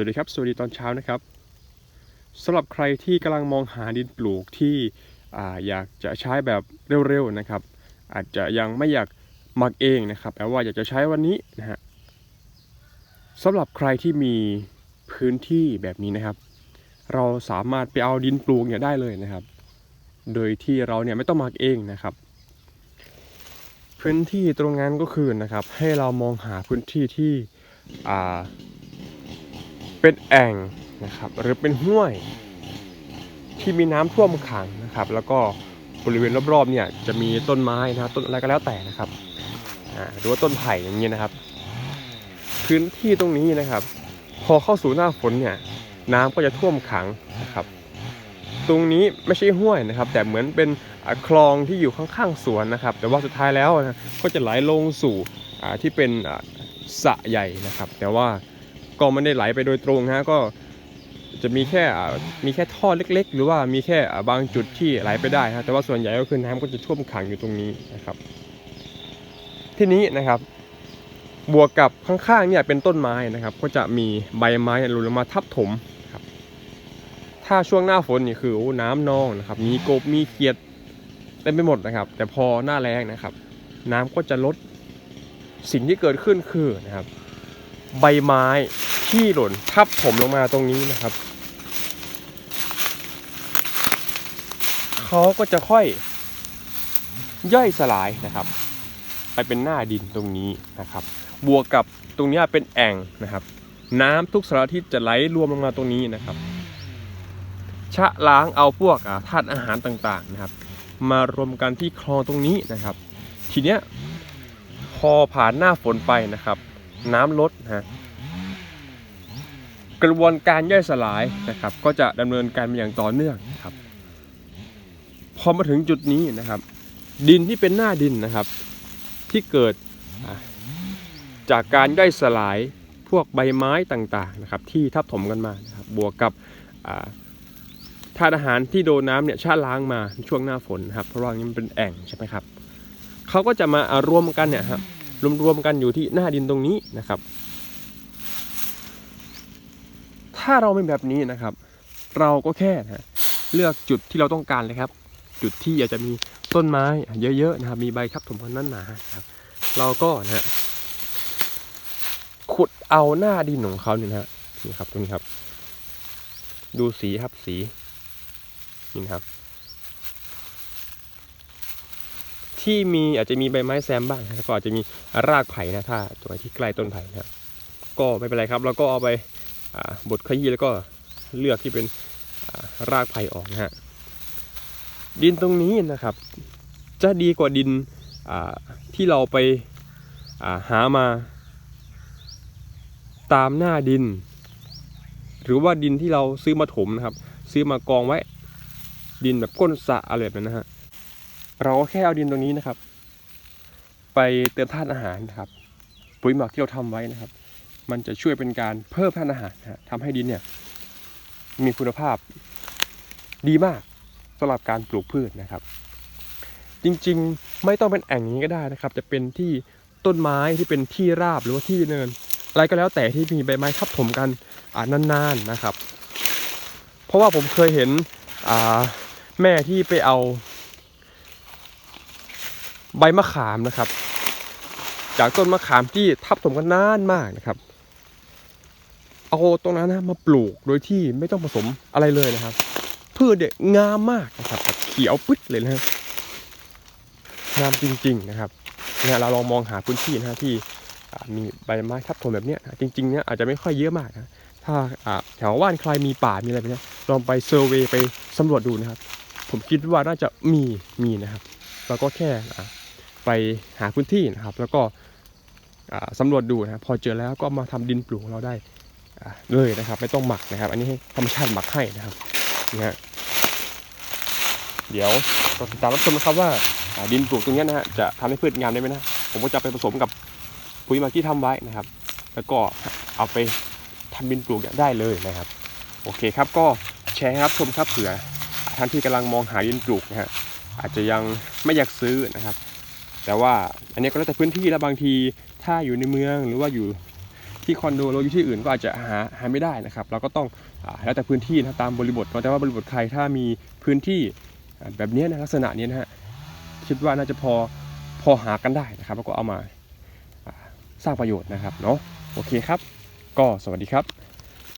วัสดีครับ สวัสดีตอนเช้านะครับสำหรับใครที่กำลังมองหาดินปลูกที่ออยากจะใช้แบบเร็วๆนะครับ อาจจะยังไม่อยากหมักเองนะครับแต่ว่าอยากจะใช้วันนี้นะฮะสำหรับใครที่มีพื้นที่แบบนี้นะครับ เราสามารถไปเอาดินปลูกเนี่ยได้เลยนะครับ โดยที่เราเนี่ยไม่ต้องหมักเองนะครับ พื้นที่ตรงนั้นก็คือนะครับ ให้เรามองหาพื้นที่ที่อ่า เป็นแอ่งนะครับหรือเป็นห้วยที่มีน้ำท่วมขังนะครับ แล้วก็บริเวณรอบๆเนี่ยจะมีต้นไม้นะครับต้นอะไรก็แล้วแต่นะครับหรือว่าต้นไผ่อย่างนี้ยนะครับ พื้นที่ตรงนี้นะครับ พอเข้าสู่หน้าฝนเนี่ยน้ำก็จะท่วมขังนะครับ ตรงนี้ไม่ใช่ห้วยนะครับ แต่เหมือนเป็นคลองที่อยู่ข้างๆสวนนะครับ แต่ว่าสุดท้ายแล้วนะก็จะไหลลงสู่ที่เป็นสระใหญ่นะครับ แต่ว่า ก็ไม่ได้ไหลไปโดยตรงฮะก็จะมีแค่มีแค่ท่อเล็ก ๆ หรือว่ามีแค่บางจุดที่ไหลไปได้ฮะแต่ว่าส่วนใหญ่ก็คือน้ำก็จะท่วมขังอยู่ตรงนี้นะครับ ที่นี้นะครับบวกกับข้างๆเนี่ยเป็นต้นไม้นะครับ ก็จะมีใบไม้หล่นลงมาทับถมครับ ถ้าช่วงหน้าฝนนี่คือโอ้น้ำนองนะครับ มีกบมีเขียดเต็มไปหมดนะครับ แต่พอหน้าแล้งนะครับ น้ำก็จะลดสิ่งที่เกิดขึ้นคือนะครับ ใบไม้ที่หล่นทับถมลงมาตรงนี้นะครับ เขาก็จะค่อยย่อยสลายนะครับ ไปเป็นหน้าดินตรงนี้นะครับ บวกกับตรงนี้เป็นแอ่งนะครับ น้ำทุกสารทิศจะไหลรวมลงมาตรงนี้นะครับ ชะล้างเอาพวกธาตุอาหารต่างๆนะครับ มารวมกันที่คลองตรงนี้นะครับ ทีเนี้ยพอผ่านหน้าฝนไปนะครับ น้ำลดนะฮะกระบวนการย่อยสลายนะครับ ก็จะดำเนินการอย่างต่อเนื่องครับพอมาถึงจุดนี้นะครับ ดินที่เป็นหน้าดินนะครับ ที่เกิดจากการย่อยสลายพวกใบไม้ต่างๆนะครับ ที่ทับถมกันมานะครับบวกกับธาตุอาหารที่โดนน้ำเนี่ยชะล้างมาช่วงหน้าฝนนครับเพราะว่านี่มันเป็นแอ่งใช่ไหมครับเขาก็จะมาอ่ารวมกันเนี่ยครับ รวมๆกันอยู่ที่หน้าดินตรงนี้นะครับ ถ้าเราเป็นแบบนี้นะครับ เราก็แค่นะเลือกจุดที่เราต้องการเลยครับ จุดที่อยากจะมีต้นไม้เยอะๆนะครับ มีใบทับถมกันนั้นหนาครับ เราก็นะฮะขุดเอาหน้าดินของเขาเนี่ยนะฮะนี่ครับตรงนี้ครับ ดูสีครับสีนี่นครับ ที่มีอาจจะมีใบไม้แซมบ้างแล้วก็อาจจะมีรากไผ่นะถ้าตัวที่ใกล้ต้นไผ่นะก็ไม่เป็นไรครับเราก็เอาไปาบดขยี้แล้วก็เลือกที่เป็นารากไผ่ออกนะฮะดินตรงนี้นะครับ จะดีกว่าดินที่เราไปาหามาตามหน้าดิน หรือว่าดินที่เราซื้อมาถมนะครับ ซื้อมากองไว้ ดินแบบก้นสะอะไรแบบนั้นนะฮะ เราก็แค่เอาดินตรงนี้นะครับ ไปเติมธาตุอาหารนะครับปุ๋ยหมักที่เราทำไว้นะครับ มันจะช่วยเป็นการเพิ่มธาตุอาหารนะฮะทำให้ดินเนี่ย มีคุณภาพดีมากสำหรับการปลูกพืชนะครับ จริงๆไม่ต้องเป็นแอ่งอย่างนี้ก็ได้นะครับ จะเป็นที่ต้นไม้ที่เป็นที่ราบหรือว่าที่เนิน อะไรก็แล้วแต่ที่มีใบไม้ทับถมกันอ่านานๆนะครับ เพราะว่าผมเคยเห็นแม่ที่ไปเอา ใบมะขามนะครับ จากต้นมะขามที่ทับถมกันนานมากนะครับ เอาตรงนั้นนะมาปลูกโดยที่ไม่ต้องผสมอะไรเลยนะครับพืชเด็กงามมากนะครับเขียวปึ๊ดเลยนะครับงามจริง ๆนะครับเนี่ยเราลองมองหาพื้นที่นะที่มีใบไม้ทับถมแบบเนี้ยจริงๆเนี่ยอาจจะไม่ค่อยเยอะมากนะถ้าแถวบ้านใครมีป่ามีอะไรแบบนี้ลองไปเซอร์เวย์ไปสำรวจดูนะครับ ผมคิดว่าน่าจะมีมีนะครับเราก็แค่ ไปหาพื้นที่นะครับ แล้วก็สำรวจดูนะพอเจอแล้วก็มาทำดินปลูกเราได้เลยนะครับ ไม่ต้องหมักนะครับ อันนี้ให้ธรรมชาติหมักให้นะครับนะฮะเดี๋ยวเราติดตามรับชมนะครับว่าดินปลูกตรงนี้นะฮะจะทำให้พืชงามได้ไหมนะผมก็จะไปผสมกับปุ๋ยมักที่ทำไว้นะครับ แล้วก็เอาไปทำดินปลูกได้เลยนะครับ โอเคครับก็แชร์ให้รับชมครับเผื่อท่านที่กำลังมองหาดินปลูกนะฮะอาจจะยังไม่อยากซื้อนะครับ แต่ว่าอันนี้ก็แล้วแต่พื้นที่แล้วบางทีถ้าอยู่ในเมืองหรือว่าอยู่ที่คอนโดหรืออยู่ที่อื่นก็อาจจะหาหาไม่ได้นะครับ เราก็ต้องอ่าแล้วแต่พื้นที่นะตามบริบทเนอะแต่ว่าบริบทใครถ้ามีพื้นที่แบบนี้นะลักษณะนี้นะฮะคิดว่าน่าจะพอพอหากันได้นะครับ แล้วก็เอามาสร้างประโยชน์นะครับเนาะโอเคครับ ก็สวัสดีครับ